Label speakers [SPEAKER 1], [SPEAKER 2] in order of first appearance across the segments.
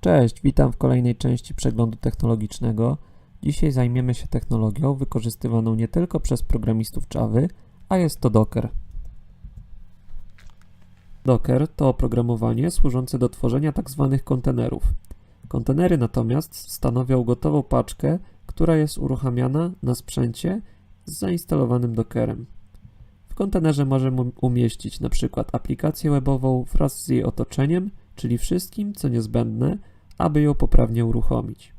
[SPEAKER 1] Cześć, witam w kolejnej części przeglądu technologicznego. Dzisiaj zajmiemy się technologią wykorzystywaną nie tylko przez programistów Java, a jest to Docker. Docker to oprogramowanie służące do tworzenia tzw. kontenerów. Kontenery natomiast stanowią gotową paczkę, która jest uruchamiana na sprzęcie z zainstalowanym Dockerem. W kontenerze możemy umieścić np. aplikację webową wraz z jej otoczeniem, czyli wszystkim, co niezbędne, aby ją poprawnie uruchomić.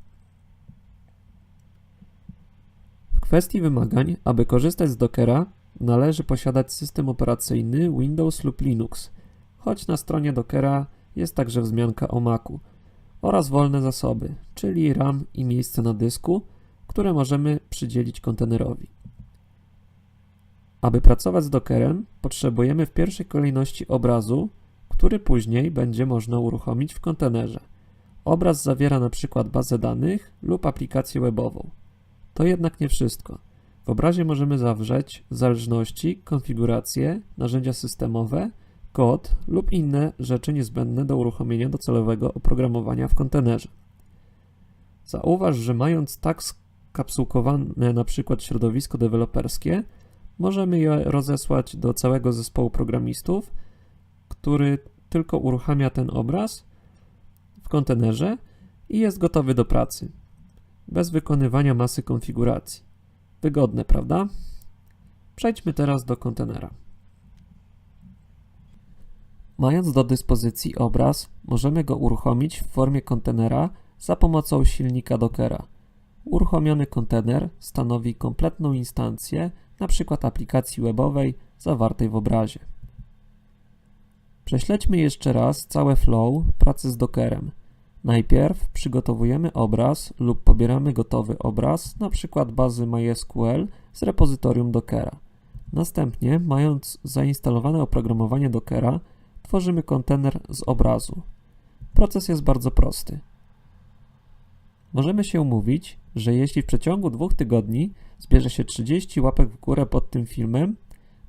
[SPEAKER 1] W kwestii wymagań, aby korzystać z Dockera, należy posiadać system operacyjny Windows lub Linux, choć na stronie Dockera jest także wzmianka o Macu, oraz wolne zasoby, czyli RAM i miejsce na dysku, które możemy przydzielić kontenerowi. Aby pracować z Dockerem, potrzebujemy w pierwszej kolejności obrazu, który później będzie można uruchomić w kontenerze. Obraz zawiera np. bazę danych lub aplikację webową. To jednak nie wszystko. W obrazie możemy zawrzeć zależności, konfiguracje, narzędzia systemowe, kod lub inne rzeczy niezbędne do uruchomienia docelowego oprogramowania w kontenerze. Zauważ, że mając tak skapsułkowane np. środowisko deweloperskie, możemy je rozesłać do całego zespołu programistów, który tylko uruchamia ten obraz w kontenerze i jest gotowy do pracy, bez wykonywania masy konfiguracji. Wygodne, prawda? Przejdźmy teraz do kontenera. Mając do dyspozycji obraz, możemy go uruchomić w formie kontenera za pomocą silnika Dockera. Uruchomiony kontener stanowi kompletną instancję, np. aplikacji webowej zawartej w obrazie. Prześledźmy jeszcze raz całe flow pracy z Dockerem. Najpierw przygotowujemy obraz lub pobieramy gotowy obraz, np. bazy MySQL z repozytorium Dockera. Następnie, mając zainstalowane oprogramowanie Dockera, tworzymy kontener z obrazu. Proces jest bardzo prosty. Możemy się umówić, że jeśli w przeciągu dwóch tygodni zbierze się 30 łapek w górę pod tym filmem,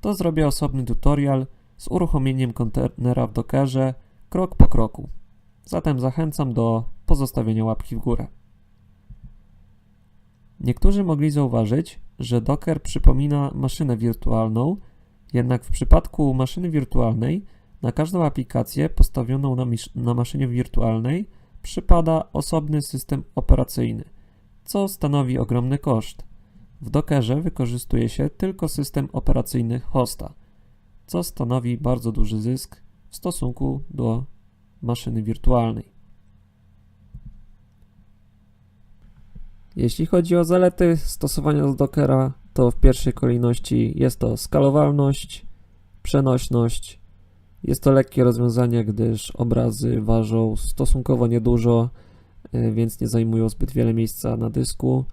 [SPEAKER 1] to zrobię osobny tutorial z uruchomieniem kontenera w Dockerze krok po kroku. Zatem zachęcam do pozostawienia łapki w górę. Niektórzy mogli zauważyć, że Docker przypomina maszynę wirtualną, jednak w przypadku maszyny wirtualnej na każdą aplikację postawioną na, na maszynie wirtualnej przypada osobny system operacyjny, co stanowi ogromny koszt. W Dockerze wykorzystuje się tylko system operacyjny hosta, co stanowi bardzo duży zysk w stosunku do maszyny wirtualnej. Jeśli chodzi o zalety stosowania Dockera, to w pierwszej kolejności jest to skalowalność, przenośność. Jest to lekkie rozwiązanie, gdyż obrazy ważą stosunkowo niedużo, e, więc nie zajmują zbyt wiele miejsca na dysku.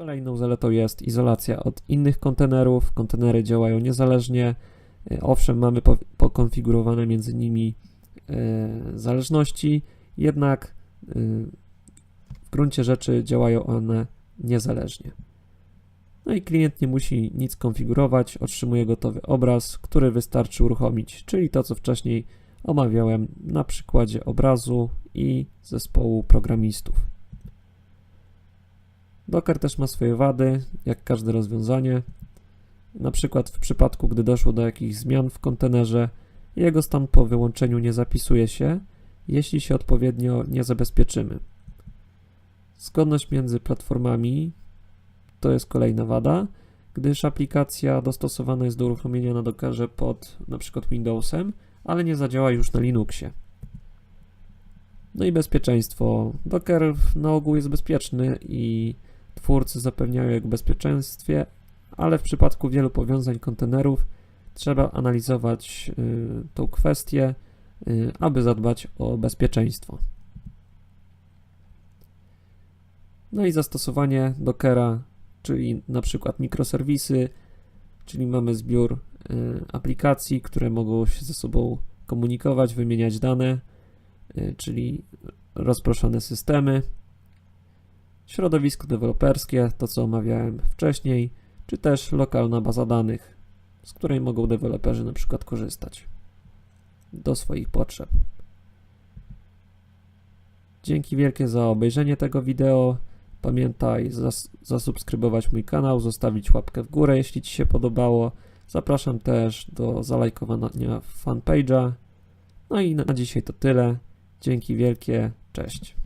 [SPEAKER 1] Kolejną zaletą jest izolacja od innych kontenerów. Kontenery działają niezależnie. E, owszem, mamy pokonfigurowane między nimi e, zależności, jednak w gruncie rzeczy działają one niezależnie. No i klient nie musi nic konfigurować, otrzymuje gotowy obraz, który wystarczy uruchomić, czyli to, co wcześniej omawiałem na przykładzie obrazu i zespołu programistów. Docker też ma swoje wady, jak każde rozwiązanie. Na przykład w przypadku, gdy doszło do jakichś zmian w kontenerze, jego stan po wyłączeniu nie zapisuje się, jeśli się odpowiednio nie zabezpieczymy. Zgodność między platformami to jest kolejna wada, gdyż aplikacja dostosowana jest do uruchomienia na Dockerze pod np. Windowsem, ale nie zadziała już na Linuxie. No i bezpieczeństwo. Docker na ogół jest bezpieczny i twórcy zapewniają jego bezpieczeństwie, ale w przypadku wielu powiązań kontenerów trzeba analizować y, tą kwestię, y, aby zadbać o bezpieczeństwo. No i zastosowanie Dockera czyli na przykład mikroserwisy, czyli mamy zbiór y, aplikacji, które mogą się ze sobą komunikować, wymieniać dane, czyli rozproszone systemy, środowisko deweloperskie, to co omawiałem wcześniej, czy też lokalna baza danych, z której mogą deweloperzy na przykład korzystać do swoich potrzeb. Dzięki wielkie za obejrzenie tego wideo. Pamiętaj zas- zasubskrybować mój kanał, zostawić łapkę w górę, jeśli Ci się podobało. Zapraszam też do zalajkowania fanpage'a. No i na dzisiaj to tyle. Dzięki wielkie. Cześć.